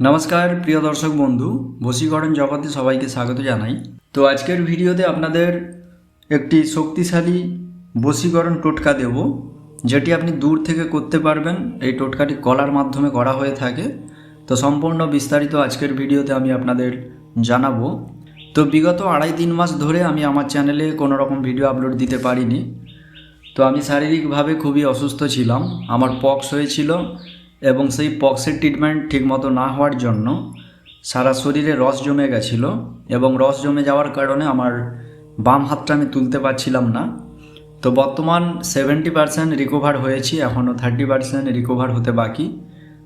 নমস্কার, প্রিয় দর্শক বন্ধু, বশীকরণ জগতে সবাইকে স্বাগত জানাই। তো আজকের ভিডিওতে আপনাদের একটি শক্তিশালী বশীকরণ টোটকা দেব, যেটি আপনি দূর থেকে করতে পারবেন। এই টোটকাটি কলার মাধ্যমে করা হয়ে থাকে। তো সম্পূর্ণ বিস্তারিত আজকের ভিডিওতে আমি আপনাদের জানাব। তো বিগত আড়াই তিন মাস ধরে আমি আমার চ্যানেলে কোনো রকম ভিডিও আপলোড দিতে পারিনি। তো আমি শারীরিকভাবে খুবই অসুস্থ ছিলাম। আমার পক্স হয়েছিল এবং সেই পক্সের ট্রিটমেন্ট ঠিকমতো না হওয়ার জন্য সারা শরীরে রস জমে গেছিল এবং রস জমে যাওয়ার কারণে আমার বাম হাতটা আমি তুলতে পারছিলাম না। তো বর্তমান সেভেন্টি পার্সেন্ট রিকভার হয়েছি, এখনও থার্টি পার্সেন্ট রিকভার হতে বাকি।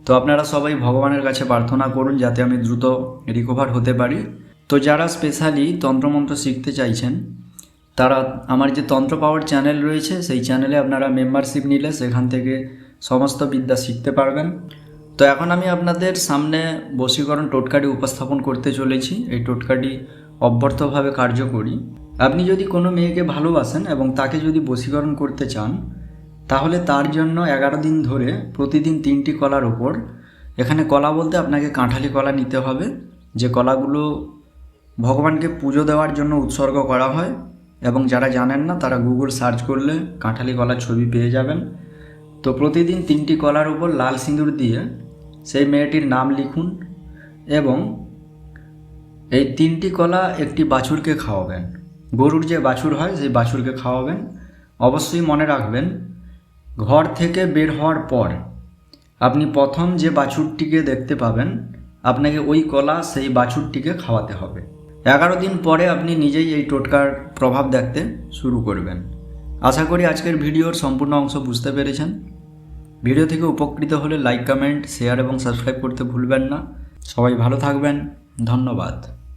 তো আপনারা সবাই ভগবানের কাছে প্রার্থনা করুন যাতে আমি দ্রুত রিকভার হতে পারি। তো যারা স্পেশালি তন্ত্রমন্ত্র শিখতে চাইছেন, তারা আমার যে তন্ত্র পাওয়ার চ্যানেল রয়েছে, সেই চ্যানেলে আপনারা মেম্বারশিপ নিলে সেখান থেকে সমস্ত বিদ্যা শিখতে পারবেন। তো এখন আমি আপনাদের সামনে বশীকরণ টোটকাটি উপস্থাপন করতে চলেছি। এই টোটকাটি অব্যর্থভাবে কার্যকরী। আপনি যদি কোনো মেয়েকে ভালোবাসেন এবং তাকে যদি বশীকরণ করতে চান, তাহলে তার জন্য এগারো দিন ধরে প্রতিদিন তিনটি কলার ওপর, এখানে কলা বলতে আপনাকে কাঁঠালি কলা নিতে হবে, যে কলাগুলো ভগবানকে পুজো দেওয়ার জন্য উৎসর্গ করা হয় এবং যারা জানেন না তারা গুগল সার্চ করলে কাঁঠালি কলার ছবি পেয়ে যাবেন। তো প্রতিদিন তিনটি কলার উপর লাল সিঁদুর দিয়ে সেই মেয়েটির নাম লিখুন এবং এই তিনটি কলা একটি বাছুরকে খাওয়াবেন। গরুর যে বাছুর হয়, সেই বাছুরকে খাওয়াবেন। অবশ্যই মনে রাখবেন, ঘর থেকে বের হওয়ার পর আপনি প্রথম যে বাছুরটিকে দেখতে পাবেন, আপনাকে ওই কলা সেই বাছুরটিকে খাওয়াতে হবে। এগারো দিন পরে আপনি নিজেই এই টোটকার প্রভাব দেখতে শুরু করবেন। আশা করি আজকের ভিডিওর সম্পূর্ণ অংশ বুঝতে পেরেছেন। ভিডিও থেকে উপকৃত হলে লাইক কমেন্ট শেয়ার এবং সাবস্ক্রাইব করতে ভুলবেন না। সবাই ভালো থাকবেন। ধন্যবাদ।